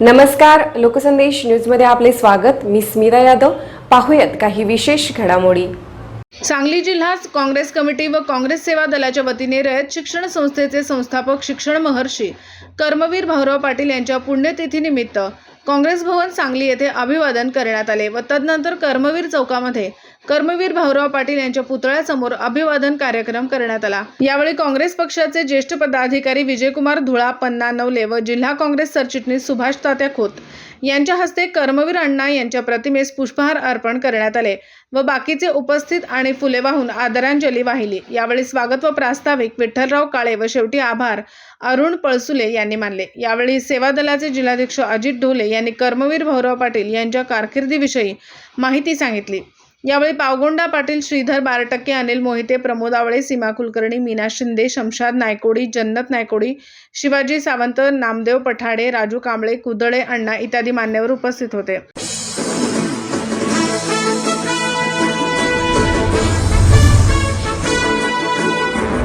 नमस्कार लोकसंदेश न्यूजमध्ये आपले स्वागत. मी स्मिता यादव. पाहूयात काही विशेष घडामोडी. सांगली जिल्हा काँग्रेस कमिटी व काँग्रेस सेवा दलाच्या वतीने रयत शिक्षण संस्थेचे संस्थापक शिक्षण महर्षी कर्मवीर भाऊराव पाटील यांच्या पुण्यतिथीनिमित्त काँग्रेस भवन सांगली येथे अभिवादन करण्यात आले व तदनंतर कर्मवीर चौकामध्ये कर्मवीर भाऊराव पाटील यांच्या पुतळ्यासमोर अभिवादन कार्यक्रम करण्यात आला. यावेळी काँग्रेस पक्षाचे ज्येष्ठ पदाधिकारी विजयकुमार धुळा पन्ना नवले व जिल्हा काँग्रेस सरचिटणीस सुभाष तात्या खोत यांच्या हस्ते कर्मवीर अण्णा यांच्या प्रतिमेस पुष्पहार अर्पण करण्यात आले व बाकीचे उपस्थित आणि फुले वाहून आदरांजली वाहिली. यावेळी स्वागत व प्रास्ताविक विठ्ठलराव काळे व शेवटी आभार अरुण पळसुले यांनी मानले. यावेळी सेवा दलाचे जिल्हाध्यक्ष अजित ढोले यांनी कर्मवीर भाऊराव पाटील यांच्या कारकिर्दीविषयी माहिती सांगितली. यावेळी पावगोंडा पाटील श्रीधर बारटक्के अनिल मोहिते प्रमोद आवळे सीमा कुलकर्णी मीना शिंदे शमशाद नायकोडी जन्नत नायकोडी शिवाजी सावंत नामदेव पठाडे राजू कांबळे कुदळे अण्णा इत्यादी मान्यवर उपस्थित होते.